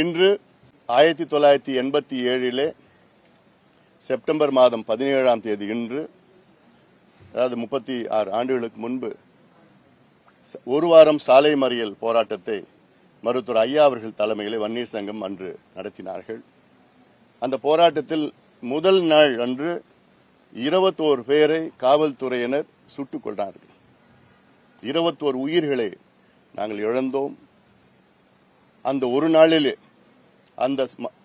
இன்று ஆயிரத்தி தொள்ளாயிரத்தி எண்பத்தி ஏழிலே செப்டம்பர் மாதம் பதினேழாம் தேதி இன்று அதாவது முப்பத்தி ஆறு ஆண்டுகளுக்கு முன்பு ஒரு வாரம் சாலை மறியல் போராட்டத்தை மருத்துவர் ஐயா அவர்கள் தலைமையில் வன்னீர் சங்கம் அன்று நடத்தினார்கள். அந்த போராட்டத்தில் முதல் நாள் அன்று இருபத்தோரு பேரை காவல்துறையினர் சுட்டுக் கொண்டார்கள். இருபத்தோரு உயிர்களை நாங்கள் இழந்தோம். அந்த ஒரு நாளிலே அந்த ஸ்ம-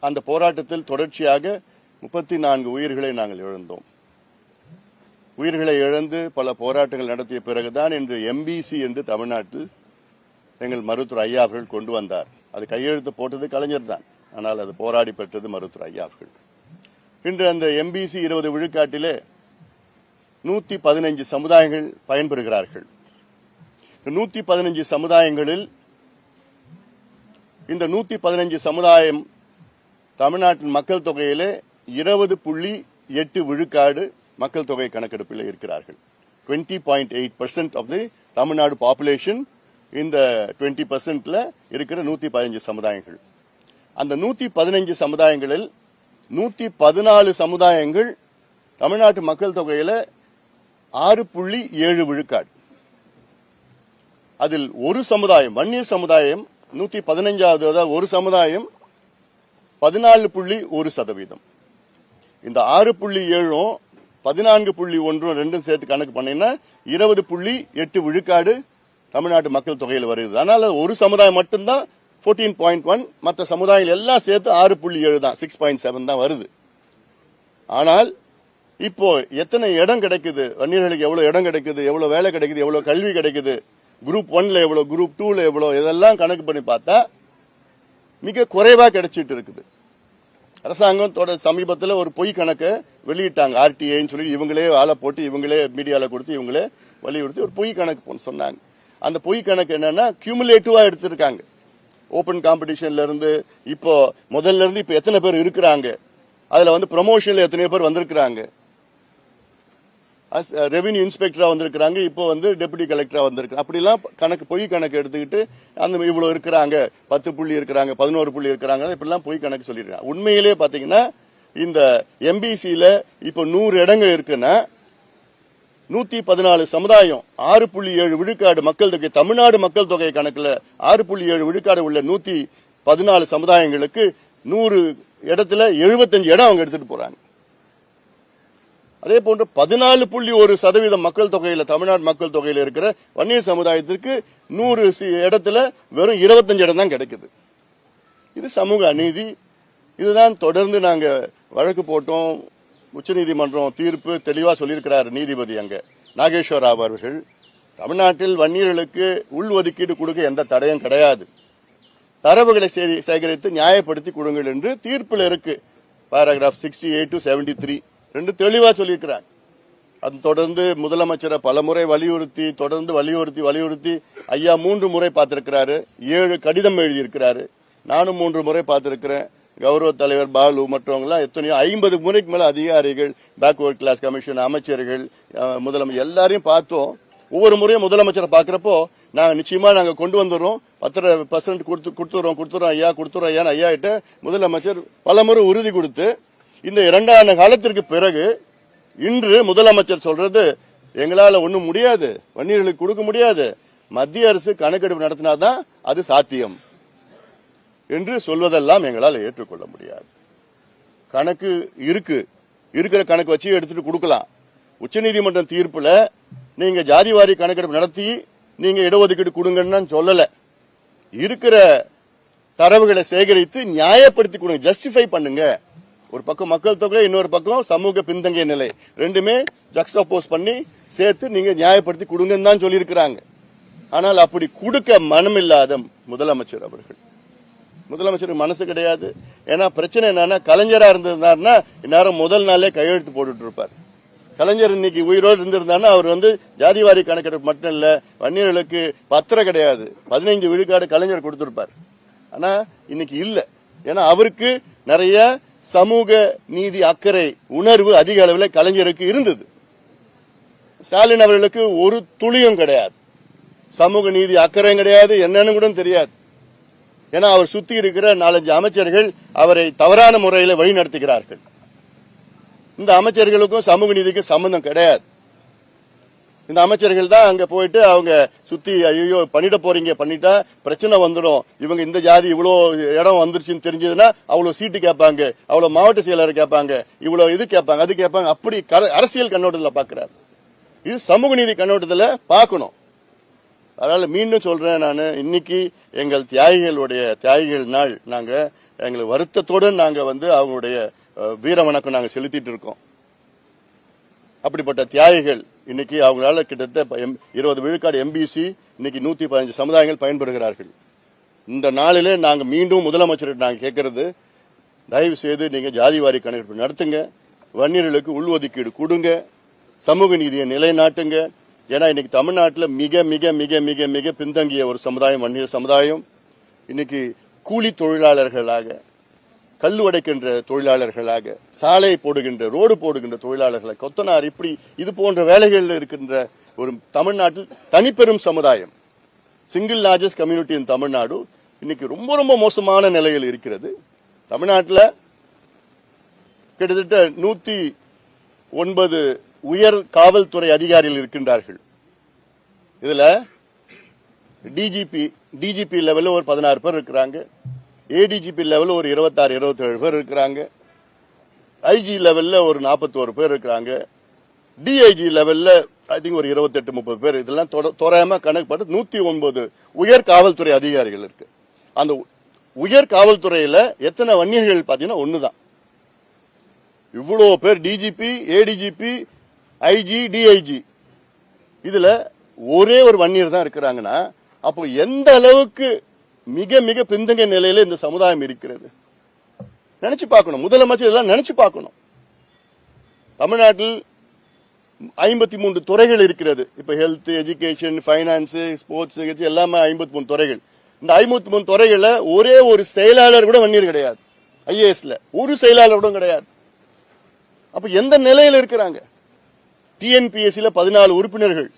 அந்த போராட்டத்தில் தொடர்ச்சியாக முப்பத்தி நான்கு உயிர்களை நாங்கள் இழந்தோம். உயிர்களை இழந்து பல போராட்டங்கள் நடத்திய பிறகுதான் இன்று எம்பிசி என்று தமிழ்நாட்டில் எங்கள் மருத்துவர் ஐயா அவர்கள் கொண்டு வந்தார். அது கையெழுத்து போட்டது கலைஞர் தான். ஆனால் அது போராடி பெற்றது மருத்துவர் ஐயா அவர்கள். இன்று அந்த எம்பிசி இருபது விழுக்காட்டிலே நூத்தி பதினைஞ்சு சமுதாயங்கள் பயன்பெறுகிறார்கள். நூத்தி பதினைஞ்சு சமுதாயங்களில் இந்த நூத்தி பதினஞ்சு சமுதாயம் தமிழ்நாட்டின் மக்கள் தொகையிலே இருபது புள்ளி எட்டு விழுக்காடு மக்கள் தொகை கணக்கெடுப்பில் இருக்கிறார்கள். Twenty point eight percent of the Tamil Nadu population இந்த டுவெண்ட்டி பர்சன்ட்ல இருக்கிற நூத்தி பதினஞ்சு சமுதாயங்கள். அந்த நூத்தி பதினஞ்சு சமுதாயங்களில் நூத்தி பதினாலு சமுதாயங்கள் தமிழ்நாட்டு மக்கள் தொகையில ஆறு புள்ளி ஏழு விழுக்காடு. அதில் ஒரு சமுதாயம் வன்னியர் சமுதாயம் நூத்தி பதினைஞ்சாவது அதாவது ஒரு சமுதாயம் பதினாலு புள்ளி ஒரு சதவீதம். இந்த ஆறு புள்ளி ஏழும் பதினான்கு புள்ளி ஒன்றும் ரெண்டும் சேர்த்து கணக்கு பண்ணீங்கன்னா இருபது புள்ளி எட்டு விழுக்காடு தமிழ்நாட்டு மக்கள் தொகையில் வருது. அதனால ஒரு சமுதாயம் மட்டும்தான் 14.1 பாயிண்ட் ஒன் மற்ற சமுதாயங்கள் எல்லாம் சேர்த்து ஆறு புள்ளி ஏழு தான் சிக்ஸ் பாயிண்ட் செவன் தான் வருது. ஆனால் இப்போ எத்தனை இடம் கிடைக்குது? வன்னியர்களுக்கு எவ்வளவு இடம் கிடைக்குது? எவ்வளவு வேலை கிடைக்குது? எவ்வளவு கல்வி கிடைக்குது? குரூப் ஒன்ல எவ்வளவு குரூப் டூல எவ்வளவு இதெல்லாம் கணக்கு பண்ணி பார்த்தா மிக குறைவா கிடைச்சிட்டு இருக்குது. அரசாங்கம் சமீபத்தில் ஒரு பொய் கணக்கை வெளியிட்டாங்க. ஆர்டிஐன்னு சொல்லி இவங்களே ஆளை போட்டு இவங்களே மீடியாவில் கொடுத்து இவங்களே வலியுறுத்தி ஒரு பொய் கணக்கு சொன்னாங்க. அந்த பொய் கணக்கு என்னன்னா கியூமுலேட்டிவா எடுத்திருக்காங்க. ஓபன் காம்படிஷன்ல இருந்து இப்போ முதல்ல இருந்து இப்போ எத்தனை பேர் இருக்கிறாங்க? அதுல வந்து ப்ரொமோஷனில் எத்தனை பேர் வந்திருக்கிறாங்க. ரெவென்யூ இன்ஸ்பெக்டரா வந்திருக்கிறாங்க. இப்போ வந்து டெபுட்டி கலெக்டரா வந்திருக்கு அப்படிலாம் கணக்கு பொய் கணக்கு எடுத்துக்கிட்டு அந்த இவ்வளவு இருக்கிறாங்க. பத்து புள்ளி இருக்கிறாங்க பதினோரு புள்ளி இருக்கிறாங்க. இப்படிலாம் பொய் கணக்கு சொல்லிருக்காங்க உண்மையிலே பாத்தீங்கன்னா இந்த எம்பிசியில இப்போ நூறு இடங்கள் இருக்குன்னா நூத்தி பதினாலு சமுதாயம் ஆறு புள்ளி ஏழு விழுக்காடு மக்கள் தொகை தமிழ்நாடு மக்கள் தொகை கணக்குல ஆறு புள்ளி ஏழு விழுக்காடு உள்ள நூத்தி பதினாலு சமுதாயங்களுக்கு நூறு இடத்துல எழுபத்தஞ்சு இடம் அவங்க எடுத்துட்டு போறாங்க. அதே போன்று பதினாலு புள்ளி ஒரு சதவீதம் மக்கள் தொகையில தமிழ்நாடு மக்கள் தொகையில இருக்கிற வன்னியர் சமுதாயத்திற்கு நூறு சி- இடத்துல வெறும் இருபத்தஞ்சு இடம் தான் கிடைக்குது. இது சமூக அநீதி. இதுதான் தொடர்ந்து நாங்க வழக்கு போட்டோம். உச்சநீதிமன்றம் தீர்ப்பு தெளிவா சொல்லியிருக்கிறார் நீதிபதி அங்க. நாகேஸ்வர் ராவ் அவர்கள் தமிழ்நாட்டில் வன்னியர்களுக்கு உள் ஒதுக்கீடு கொடுக்க எந்த தடையும் கிடையாது. தரவுகளை சேகரித்து நியாயப்படுத்தி கொடுங்கள் என்று தீர்ப்பில் இருக்கு. Paragraph sixty eight to seventy three ரெண்டு தெளிவா சொல்லியிருக்கிறாங்க. அது தொடர்ந்து முதலமைச்சரை பலமுறை வலியுறுத்தி தொடர்ந்து வலியுறுத்தி வலியுறுத்தி ஐயா மூன்று முறை பார்த்திருக்கிறாரு. ஏழு கடிதம் எழுதியிருக்கிறாரு. நானும் மூன்று முறை பார்த்திருக்கிறேன். கௌரவ தலைவர் பாலு மற்றவங்களாம் எத்தனையோ ஐம்பது முறைக்கு மேல அதிகாரிகள் பேக்வர்ட் கிளாஸ் கமிஷன் அமைச்சர்கள் முதலமைச்சர் எல்லாரையும் பார்த்தோம். ஒவ்வொரு முறையும் முதலமைச்சரை பார்க்குறப்போ நாங்கள் நிச்சயமா நாங்கள் கொண்டு வந்துடுறோம். பத்தரை பர்சன்ட் கொடுத்து கொடுத்துறோம் கொடுத்துறோம் ஐயா கொடுத்துறோம் ஐயான்னு ஐயா கிட்ட முதலமைச்சர் பலமுறை உறுதி கொடுத்து இந்த இரண்டாண்டு காலத்திற்கு பிறகு இன்று முதலமைச்சர் சொல்றது எங்களால ஒண்ணும் முடியாது வன்னியர்களுக்கு கொடுக்க முடியாது. மத்திய அரசு கணக்கெடுப்பு நடத்தினாதான் அது சாத்தியம் என்று சொல்வதெல்லாம் எங்களால் ஏற்றுக்கொள்ள முடியாது. கணக்கு இருக்கு. இருக்கிற கணக்கு வச்சு எடுத்துட்டு கொடுக்கலாம். உச்சநீதிமன்றம் தீர்ப்புல நீங்க ஜாதிவாரி கணக்கெடுப்பு நடத்தி நீங்க இடஒதுக்கீடு கொடுங்கன்னு சொல்லல. இருக்கிற தரவுகளை சேகரித்து நியாயப்படுத்தி கொடுங்க ஜஸ்டிஃபை பண்ணுங்க. ஒரு பக்கம் மக்கள் தொகை இன்னொரு பக்கம் சமூக பின்தங்கிய நிலை. ரெண்டுமே ஜக்ஸ்டோபோஸ் பண்ணி சேர்த்து நீங்க நியாயப்படுத்தி கொடுங்கன்னு தான் சொல்லியிருக்கிறாங்க. ஆனால் அப்படி கொடுக்க மனமில்லாத முதலமைச்சர் அவர்கள். முதலமைச்சருக்கு மனசு கிடையாது. ஏன்னா பிரச்சனை என்னன்னா கலைஞரா இருந்திருந்தாருன்னா இந்நேரம் முதல் நாளே கையெழுத்து போட்டுட்டு இருப்பார் கலைஞர் இன்னைக்கு உயிரோடு இருந்திருந்தாருன்னா அவர் வந்து ஜாதிவாரி கணக்கெடுப்பு மட்டும் இல்ல வன்னியர்களுக்கு பத்திரம் கிடையாது. பதினைஞ்சு விழுக்காடு கலைஞர் கொடுத்திருப்பார். ஆனா இன்னைக்கு இல்ல. ஏன்னா அவருக்கு நிறைய சமூக நீதி அக்கறை உணர்வு அதிக அளவில் கலைஞருக்கு இருந்தது. ஸ்டாலின் அவர்களுக்கு ஒரு துளியும் கிடையாது. சமூக நீதி அக்கறையும் கிடையாது என்னன்னு கூட தெரியாது. ஏன்னா அவர் சுத்தி இருக்கிற நாலஞ்சு அமைச்சர்கள் அவரை தவறான முறையில் வழிநடத்துகிறார்கள். இந்த அமைச்சர்களுக்கும் சமூக நீதிக்கும் சம்பந்தம் கிடையாது. இந்த அமைச்சர்கள் தான் அங்க போயிட்டு அவங்க சுத்தி ஐயோ பண்ணிட போறீங்க பண்ணிட்டா பிரச்சனை வந்துடும். இவங்க இந்த ஜாதி இவ்வளோ இடம் வந்துருச்சுன்னு தெரிஞ்சதுன்னா அவ்வளவு சீட்டு கேட்பாங்க அவ்வளவு மாவட்ட செயலர் கேட்பாங்க இவ்வளவு இது கேட்பாங்க அது கேட்பாங்க. அப்படி க- அரசியல் கண்ணோட்டத்தில் பாக்குறாரு. இது சமூக நீதி கண்ணோட்டத்தில் பார்க்கணும் அதனால மீண்டும் சொல்றேன் நான் இன்னைக்கு எங்கள் தியாகிகளுடைய தியாகிகள் நாள். நாங்க எங்களுக்கு வருத்தத்துடன் நாங்க வந்து அவங்களுடைய வீர வணக்கம் நாங்க செலுத்திட்டு இருக்கோம். அப்படிப்பட்ட தியாகிகள் இன்னைக்கு அவங்களால கிட்டத்தட்ட எம்- இருபது விழுக்காடு எம்பிசி இன்னைக்கு நூத்தி பதினஞ்சு சமுதாயங்கள் பயன்பெறுகிறார்கள். இந்த நாளிலே நாங்க மீண்டும் முதலமைச்சர்கிட்ட நாங்க கேட்கறது தயவு செய்து நீங்க ஜாதிவாரி கணக்கெடுப்பு நடத்துங்க வன்னியர்களுக்கு உள்ஒதுக்கீடு கொடுங்க சமூக நீதியை நிலைநாட்டுங்க. ஏன்னா இன்னைக்கு தமிழ்நாட்டில் மிக மிக மிக மிக மிக பின்தங்கிய ஒரு சமுதாயம் வன்னியர் சமுதாயம். இன்னைக்கு கூலி தொழிலாளர்களாக கல் உடைக்கின்ற தொழிலாளர்களாக சாலை போடுகின்ற ரோடு போடுகின்ற தொழிலாளர்களாக கொத்தனார் இப்படி இது போன்ற வேலைகளில் இருக்கின்ற ஒரு தமிழ்நாட்டில் தனிப்பெரும் சமுதாயம். Single largest community in Tamil Nadu இன்னைக்கு ரொம்ப ரொம்ப மோசமான நிலையில் இருக்கிறது. தமிழ்நாட்டில் கிட்டத்தட்ட நூத்தி ஒன்பது உயர் காவல்துறை அதிகாரிகள் இருக்கின்றார்கள். இதுல டிஜிபி டிஜிபி லெவலில் ஒரு பதினாறு பேர் இருக்கிறாங்க. ஏடிஜிபி லெவலில் ஒரு இருபத்தாறு இருபத்தேழு பேர் இருக்கிறாங்க. ஐஜி லெவல்ல ஒரு நாற்பத்தோரு பேர் இருக்கிறாங்க. டிஐஜி லெவல்ல ஐ திங்க் ஒரு இருபத்தெட்டு முப்பது பேர். இதெல்லாம் தொட- தோராயமா கணக்கு போட்டு நூத்தி ஒன்பது உயர் காவல்துறை அதிகாரிகள் இருக்கு. அந்த உயர் காவல்துறையில எத்தனை வன்னியர்கள் பாத்தீங்கன்னா ஒண்ணுதான். இவ்வளவு பேர் டிஜிபி ஏடிஜிபி ஐஜி டிஐஜி இதுல ஒரே ஒரு வன்னியர் தான் இருக்கிறாங்கன்னா அப்போ எந்த அளவுக்கு மிக மிக பிந்தங்க நிலையில இந்த சமுதாயம் இருக்கிறது. நினைச்சு பார்க்கணும். முதலமைச்சர் இதெல்லாம் நினைச்சு பார்க்கணும். தமிழ்நாட்டில் ஐம்பத்தி மூன்று துறைகள் இருக்கிறது. இப்ப ஹெல்த் எஜுகேஷன் பைனான்ஸ் ஸ்போர்ட்ஸ் எல்லாமே ஐம்பத்தி மூணு துறைகள். இந்த ஐம்பத்தி மூணு துறைகள்ல ஒரே ஒரு செயலாளர் கூட வன்னியர் கிடையாது. ஐஏஎஸ்ல ஒரு செயலாளர் கூட கிடையாது. அப்ப எந்த நிலையில இருக்கிறாங்க? டிஎன்பிஎஸ்சில பதினாலு உறுப்பினர்கள்.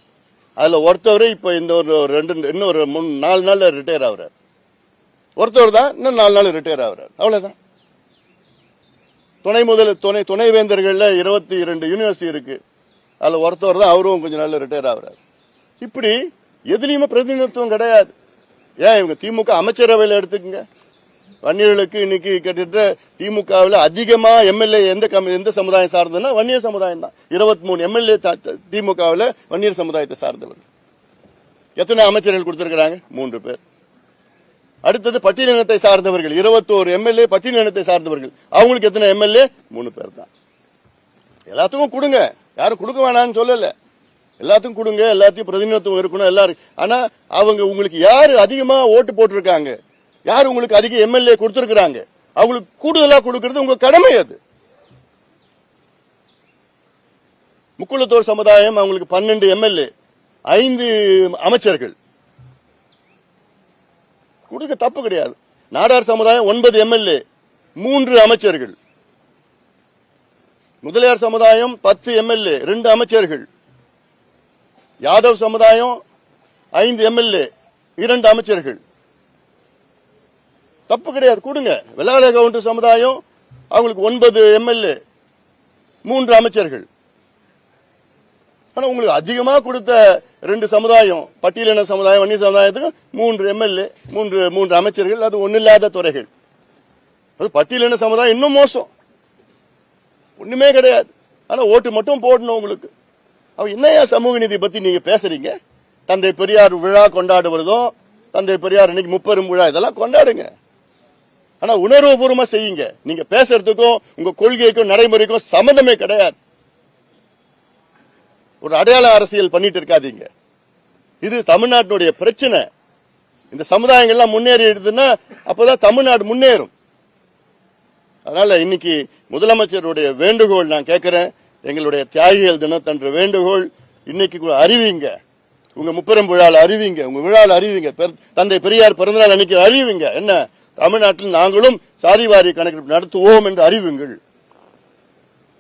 அதுல ஒருத்தவர் இப்ப இந்த ஒரு ரெண்டு இன்னொரு மூணு நாலு நாள்ல ரிட்டையர் ஆகுறாரு. ஒருத்தவர் தான் இன்னும் நாலு நாள் ரிட்டையர் ஆகுறாரு. அவ்வளவுதான். துணை முதல் துணை துணைவேந்தர்கள்ல இருபத்தி இரண்டு யூனிவர்சிட்டி இருக்கு. அதுல ஒருத்தவர் தான் அவரும் கொஞ்சம் நாள் ரிட்டையர் ஆகிறார். இப்படி எதுலேயுமே பிரதிநிதித்துவம் கிடையாது. ஏன் இவங்க திமுக அமைச்சரவையில் எடுத்துக்கங்க? வன்னியர்களுக்கு இன்னைக்கு கிட்டத்தட்ட திமுகவில் அதிகமாக எம்எல்ஏ எந்த எந்த சமுதாயம் சார்ந்ததுன்னா வன்னியர் சமுதாயம் தான். இருபத்தி மூணு எம்எல்ஏ திமுகவில் வன்னியர் சமுதாயத்தை சார்ந்தவர். எத்தனை அமைச்சர்கள் கொடுத்துருக்குறாங்க? மூன்று பேர். அடுத்தது பட்டியலினத்தை சார்ந்தவர்கள். இருபத்தோரு எம்எல்ஏ பட்டியலினத்தை சார்ந்தவர்கள். அவங்களுக்கு எத்தனை எம்எல்ஏ? மூணு பேர் தான் எல்லாத்துக்கும் கொடுங்க. யாரும் கொடுக்க வேணாம்னு சொல்லல. எல்லாத்துக்கும் கொடுங்க. எல்லாத்தையும் பிரதிநிதித்துவம் இருக்கணும் எல்லாரும் ஆனா அவங்க உங்களுக்கு யாரு அதிகமா ஓட்டு போட்டிருக்காங்க? யார் உங்களுக்கு அதிக எம்எல்ஏ கொடுத்திருக்கிறாங்க? அவங்களுக்கு கூடுதலா கொடுக்கிறது உங்க கடமை அது. முக்குளத்தோர் சமுதாயம் அவங்களுக்கு பன்னெண்டு எம்எல்ஏ. ஐந்து அமைச்சர்கள். கொடுக்க தப்பு கிடையாது. நாடார் சமுதாயம் ஒன்பது எம்எல்ஏ மூன்று அமைச்சர்கள். முதலியார் சமுதாயம் பத்து எம்எல்ஏ ரெண்டு அமைச்சர்கள். யாதவ் சமுதாயம் ஐந்து எம்எல்ஏ இரண்டு அமைச்சர்கள். தப்பு கிடையாது கொடுங்க. வெள்ளாள கவுண்டர் சமுதாயம் அவங்களுக்கு ஒன்பது எம்எல்ஏ மூன்று அமைச்சர்கள். ஆனா உங்களுக்கு அதிகமா கொடுத்த ரெண்டு சமுதாயம் பட்டியலின சமுதாயம் வன்னிய சமுதாயத்துக்கு மூன்று எம்எல்ஏ மூன்று மூன்று அமைச்சர்கள் அது ஒன்னில்லாத துறைகள். அது பட்டியலின சமுதாயம் இன்னும் மோசம். ஒண்ணுமே கிடையாது. ஆனா ஓட்டு மட்டும் போடணும் உங்களுக்கு. அவ என்னையா சமூக நீதி பத்தி நீங்க பேசுறீங்க? தந்தை பெரியார் விழா கொண்டாடுவதும் தந்தை பெரியார் இன்னைக்கு முப்பெரும் விழா இதெல்லாம் கொண்டாடுங்க. ஆனா உணர்வுபூர்வமா செய்யுங்க. நீங்க பேசுறதுக்கும் உங்க கொள்கைக்கும் நடைமுறைக்கும் சம்பந்தமே கிடையாது. ஒரு அடையாள அரசியல் பண்ணிட்டு இருக்காதீங்க. இது தமிழ்நாட்டினுடைய பிரச்சனை. இந்த சமுதாயங்கள்லாம் முன்னேறிடுதுன்னா அப்போதான் அப்பதான் தமிழ்நாடு முன்னேறும். அதனால இன்னைக்கு முதலமைச்சருடைய வேண்டுகோள் நான் கேட்கிறேன். எங்களுடைய தியாகிகள் தினத்தன்று வேண்டுகோள். இன்னைக்கு கூட அறிவிங்க உங்க முப்பெரும் விழால அறிவிங்க உங்க விழால அறிவிங்க தந்தை பெரியார் பிறந்தநாள் அன்னைக்கு அறிவிங்க என்ன? தமிழ்நாட்டில் நாங்களும் சாதிவாரி கணக்கெடுப்பு நடத்துவோம் என்று அறிவுங்கள்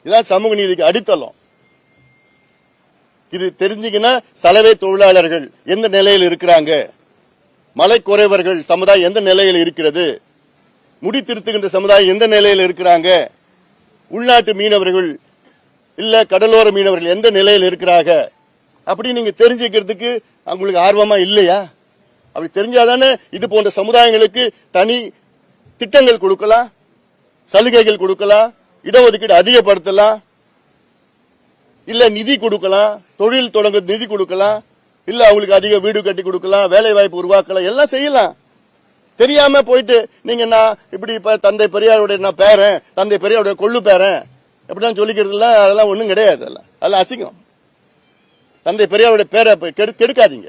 இதான் சமூக நீதிக்கு அடித்தளம். இது தெரிஞ்சுக்கினா சலவை தொழிலாளர்கள் எந்த நிலையில் இருக்கிறாங்க? மலை குறைவர்கள் சமுதாயம் எந்த நிலையில் இருக்கிறது? முடி திருத்துகின்ற சமுதாயம் எந்த நிலையில் இருக்கிறாங்க? உள்நாட்டு மீனவர்கள் இல்ல கடலோர மீனவர்கள் எந்த நிலையில் இருக்கிறாங்க? அப்படி நீங்க தெரிஞ்சுக்கிறதுக்கு உங்களுக்கு ஆர்வமா இல்லையா? அப்படி தெரிஞ்சாதானே இது போன்ற சமுதாயங்களுக்கு தனி திட்டங்கள் கொடுக்கலாம் சலுகைகள் கொடுக்கலாம் இடஒதுக்கீடு அதிகப்படுத்தலாம். இல்ல நிதி கொடுக்கலாம் தொழில் தொடங்க நிதி கொடுக்கலாம் இல்ல அவங்களுக்கு அதிக வீடு கட்டி கொடுக்கலாம் வேலை வாய்ப்பு உருவாக்கலாம் எல்லாம் செய்யலாம். தெரியாம போயிட்டு நீங்க நான் இப்படி இப்ப தந்தை பெரியாருடைய நான் பேரன் தந்தை பெரியாருடைய கொள்ளு பேரன் எப்படிதான் சொல்லிக்கிறதுல அதெல்லாம் ஒண்ணும் கிடையாது அதெல்லாம். அதெல்லாம் அசிங்கம். தந்தை பெரியாருடைய பேரை கெடு- கெடுக்காதீங்க.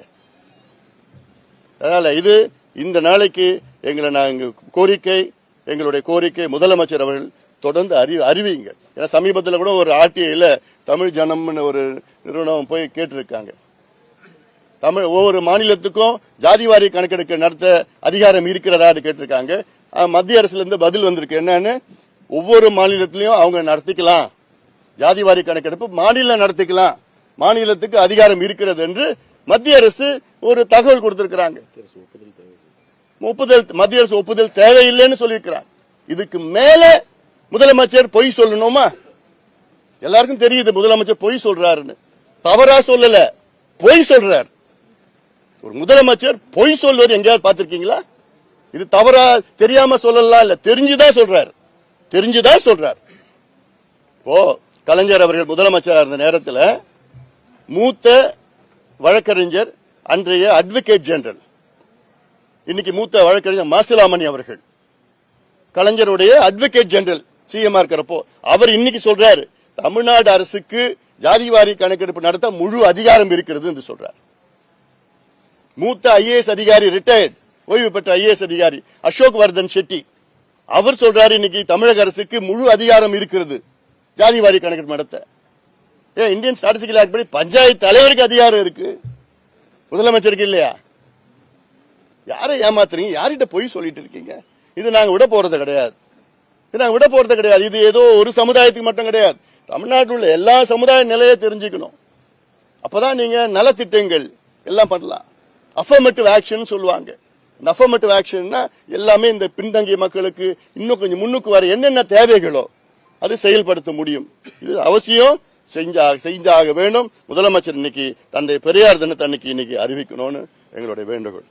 அதனால இது இந்த நாளைக்கு எங்களை நாங்க கோரிக்கை எங்களுடைய கோரிக்கை முதலமைச்சர் அவர்கள் தொடர்ந்து அறி அறிவிங்க ஏன்னா சமீபத்தில் கூட ஒரு ஆர்டிஐல தமிழ் ஜனம்னு ஒரு நிறுவனம் போய் கேட்டிருக்காங்க. தமிழ் ஒவ்வொரு மாநிலத்துக்கும் ஜாதிவாரி கணக்கெடுக்க நடத்த அதிகாரம் இருக்கிறதா கேட்டிருக்காங்க. மத்திய அரசுல இருந்து பதில் வந்திருக்கு. என்னன்னு? ஒவ்வொரு மாநிலத்திலையும் அவங்க நடத்திக்கலாம். ஜாதிவாரி கணக்கெடுப்பு மாநிலம் நடத்திக்கலாம். மாநிலத்துக்கு அதிகாரம் இருக்கிறது என்று மத்திய அரசு ஒரு தகவல் கொடுத்திருக்கிறாங்க. ஒப்புதல் மத்திய அரசு ஒப்புதல் தேவையில்லைன்னு சொல்லியிருக்கிறார் இதுக்கு மேல முதலமைச்சர் பொய் சொல்லணுமா? எல்லாருக்கும் தெரியுது முதலமைச்சர் பொய் சொல்றாருன்னு. தவறா சொல்லல பொய் சொல்றார். ஒரு முதலமைச்சர் பொய் சொல்வது எங்கேயாவது பார்த்திருக்கீங்களா? இது தவறா தெரியாம சொல்லலாம் இல்ல தெரிஞ்சுதான் சொல்றாரு. தெரிஞ்சுதான் சொல்றார். இப்போ கலைஞர் அவர்கள் முதலமைச்சராக இருந்த நேரத்தில் மூத்த வழக்கறிஞர் அன்றைய அட்வொகேட் ஜெனரல் இன்னைக்கு மூத்த வழக்கறிஞர் மாசிலாமணி அவர்கள். கலைஞருடைய அட்வொகேட் ஜெனரல் சிஎம்ஆர் இருக்கிறப்போ அவர் இன்னைக்கு சொல்றாரு தமிழ்நாடு அரசுக்கு ஜாதிவாரி கணக்கெடுப்பு நடத்த முழு அதிகாரம் இருக்கிறது என்று சொல்றார். மூத்த ஐஏஎஸ் அதிகாரி ரிட்டையர்ட் ஓய்வு பெற்ற ஐஏஎஸ் அதிகாரி அசோக் வர்தன் ஷெட்டி. அவர் சொல்றாரு இன்னைக்கு தமிழக அரசுக்கு முழு அதிகாரம் இருக்கிறது ஜாதிவாரி கணக்கெடுப்பு நடத்த. ஏன் இந்தியன் ஸ்டாட்டிஸ்டிக்கல் ஆக்ட் படி பஞ்சாயத்து தலைவருக்கு அதிகாரம் இருக்கு. முதலமைச்சருக்கு இல்லையா? யாரை ஏமாத்துறீங்க? யார்கிட்ட பொய் சொல்லிட்டு இருக்கீங்க? இது நாங்க விட போறது கிடையாது. இது நாங்க விட போறது கிடையாது. இது ஏதோ ஒரு சமுதாயத்துக்கு மட்டும் கிடையாது. தமிழ்நாட்டில் உள்ள எல்லா சமுதாய நிலையை தெரிஞ்சுக்கணும். அப்பதான் நீங்க நலத்திட்டங்கள் எல்லாம் பண்ணலாம். அஃபர்மேட்டிவ் ஆக்ஷன் சொல்லுவாங்க. இந்த அஃபர்மேட்டிவ் ஆக்ஷன்னா எல்லாமே இந்த பின்தங்கிய மக்களுக்கு இன்னும் கொஞ்சம் முன்னுக்கு வர என்னென்ன தேவைகளோ அது செயல்படுத்த முடியும். இது அவசியம். செஞ்சாக செஞ்சாக வேண்டும். முதலமைச்சர் இன்னைக்கு தந்தை பெரியார் தினத்தை அன்னைக்கு இன்னைக்கு அறிவிக்கணும்னு எங்களுடைய வேண்டுகோள்.